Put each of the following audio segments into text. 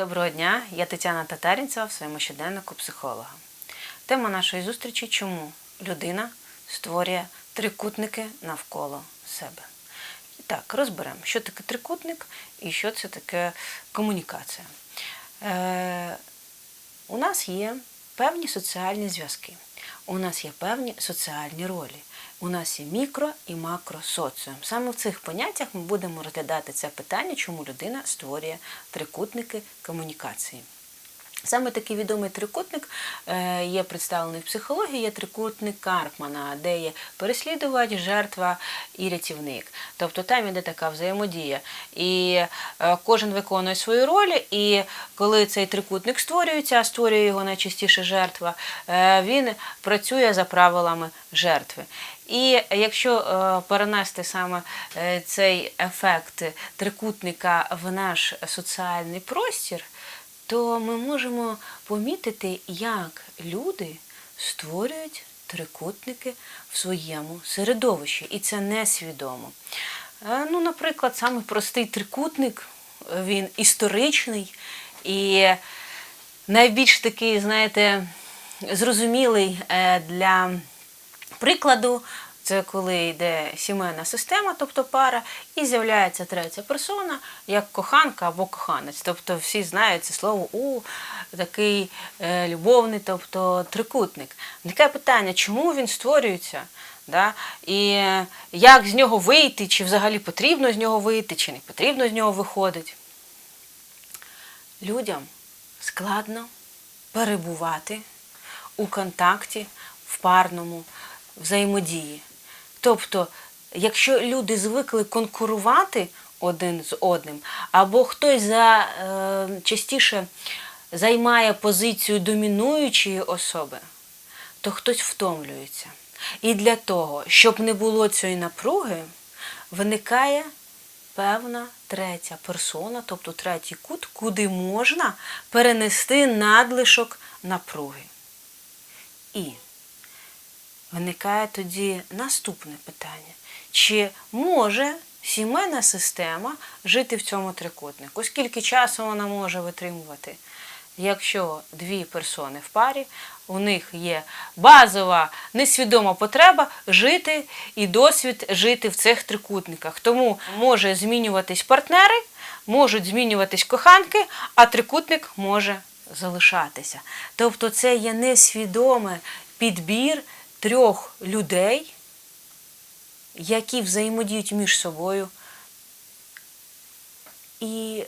Доброго дня, я Тетяна Татарінцева в своєму щоденнику психолога. Тема нашої зустрічі чому людина створює трикутники навколо себе. Так, розберемо, що таке трикутник і що це таке комунікація. Е, у нас є певні соціальні зв'язки, у нас є певні соціальні ролі. У нас є мікро і макросоціум. Саме в цих поняттях ми будемо розглядати це питання, чому людина створює трикутники комунікації. Саме такий відомий трикутник е, є представлений в психології, є трикутник Карпмана, де є переслідувач, жертва і рятівник. Тобто там іде така взаємодія. І е, кожен виконує свою роль, і коли цей трикутник створюється, а створює його найчастіше жертва, е, він працює за правилами жертви. І якщо перенести саме цей ефект трикутника в наш соціальний простір, то ми можемо помітити, як люди створюють трикутники в своєму середовищі, і це несвідомо. Е, Ну, наприклад, саме простий трикутник, він історичний і найбільш такий, знаєте, зрозумілий е, для прикладу. Це коли йде сімейна система, тобто пара, і з'являється третя персона, як коханка або коханець. Тобто всі знають це слово у такий е, любовний, тобто трикутник. Таке питання, чому він створюється? Да? І як з нього вийти, чи взагалі потрібно з нього вийти, чи не потрібно з нього виходити. Людям складно перебувати у контакті в парному взаємодії. Тобто, якщо люди звикли конкурувати один з одним, або хтось за, е, частіше займає позицію домінуючої особи, то хтось втомлюється. І для того, щоб не було цієї напруги, виникає певна третя персона, тобто третій кут, куди можна перенести надлишок напруги. І виникає тоді наступне питання: чи може сімейна система жити в цьому трикутнику? Скільки часу вона може витримувати? Якщо дві персони в парі, у них є базова несвідома потреба жити і досвід жити в цих трикутниках. Тому може змінюватись партнери, можуть змінюватись коханки, а трикутник може залишатися. Тобто це є несвідомий підбір трьох людей, які взаємодіють між собою. І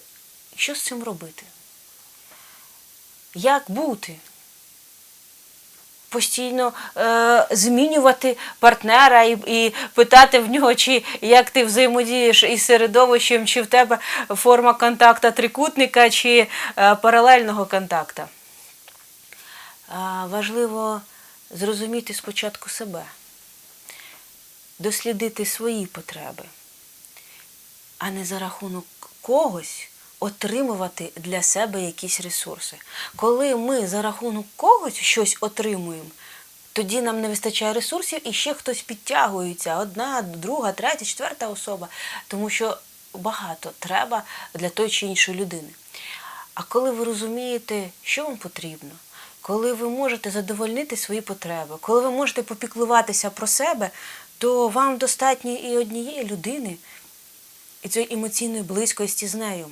що з цим робити? Як бути? Постійно е, змінювати партнера і, і питати в нього, чи як ти взаємодієш із середовищем, чи в тебе форма контакта трикутника, чи е, паралельного контакта. Е, важливо зрозуміти спочатку себе, дослідити свої потреби, а не за рахунок когось отримувати для себе якісь ресурси. Коли ми за рахунок когось щось отримуємо, тоді нам не вистачає ресурсів і ще хтось підтягується, одна, друга, третя, четверта особа, тому що багато треба для тої чи іншої людини. А коли ви розумієте, що вам потрібно, коли ви можете задовольнити свої потреби, коли ви можете попіклуватися про себе, то вам достатньо і однієї людини, і цієї емоційної близькості з нею.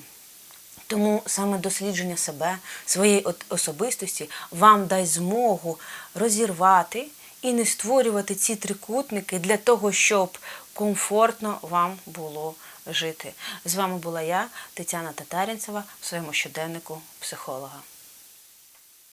Тому саме дослідження себе, своєї особистості вам дасть змогу розірвати і не створювати ці трикутники для того, щоб комфортно вам було жити. З вами була я, Тетяна Татарінцева, в своєму щоденнику психолога.